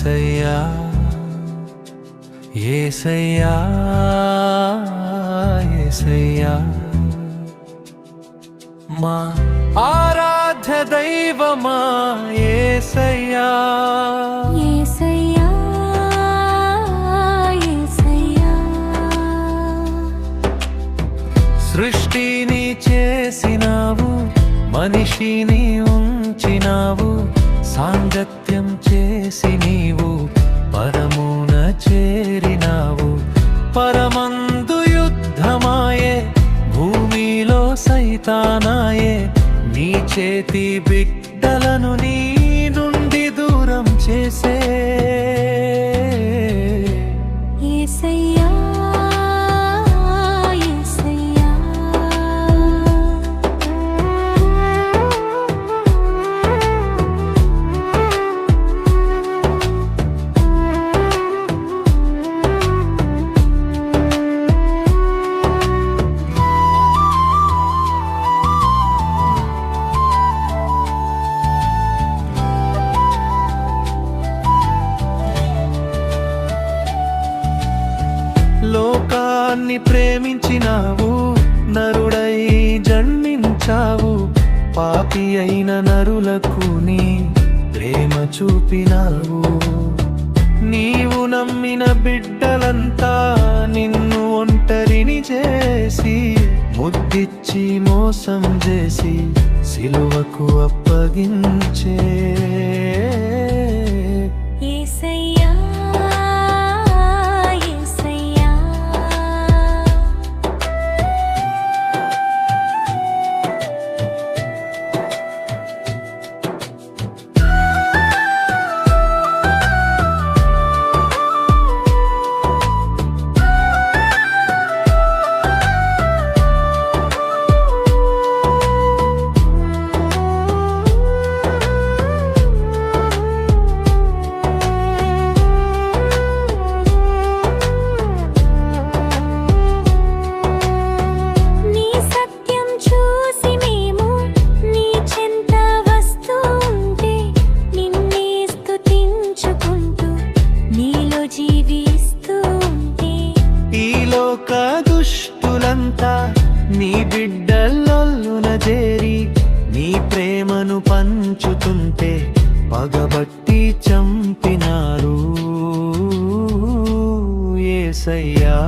ఏసయ్యా ఏసయ్యా ఏసయ్యా. మా ఆరాధ్య దైవమా ఏసయ్యా. యేసయ్యా సృష్టిని చేసినావు మనిషిని ఉంచినావు సాంగత్యం చేసి నీవు పరమున చేరినావు. పరమందు యుద్ధమాయే భూమిలో సైతానాయే నీ చేతి బిక్ లోకాన్ని ప్రేమించినావు నరుడై జన్మించావు పాపి అయిన నరులకు నీ ప్రేమ చూపినావు. నీవు నమ్మిన బిడ్డలంతా నిన్ను ఒంటరిని చేసి ముద్దిచ్చి మోసం చేసి సిలువకు అప్పగించే నీలో జీవిస్తూ ఈ లోక దుష్టులంతా నీ బిడ్డలొల్లున చేరి నీ ప్రేమను పంచుతుంటే పగబట్టి చంపినారు. ఏసయ్యా.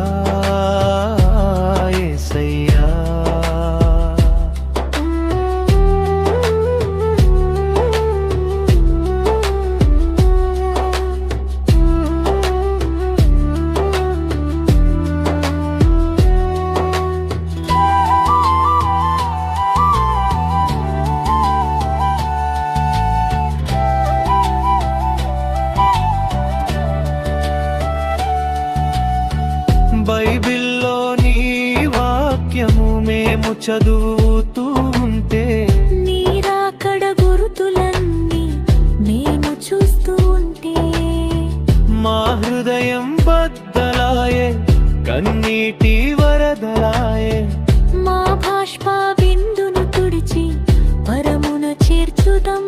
బైబిల్లో నీ వాక్యము మేము చదువుతూ ఉంటే నీరాకడ గురుతులన్నీ మేము చూస్తూ ఉంటే మా హృదయం బద్దలాయే కన్నీటి వరదలాయే. మా భాష్పా బిందును తుడిచి పరమున చేర్చుదాం.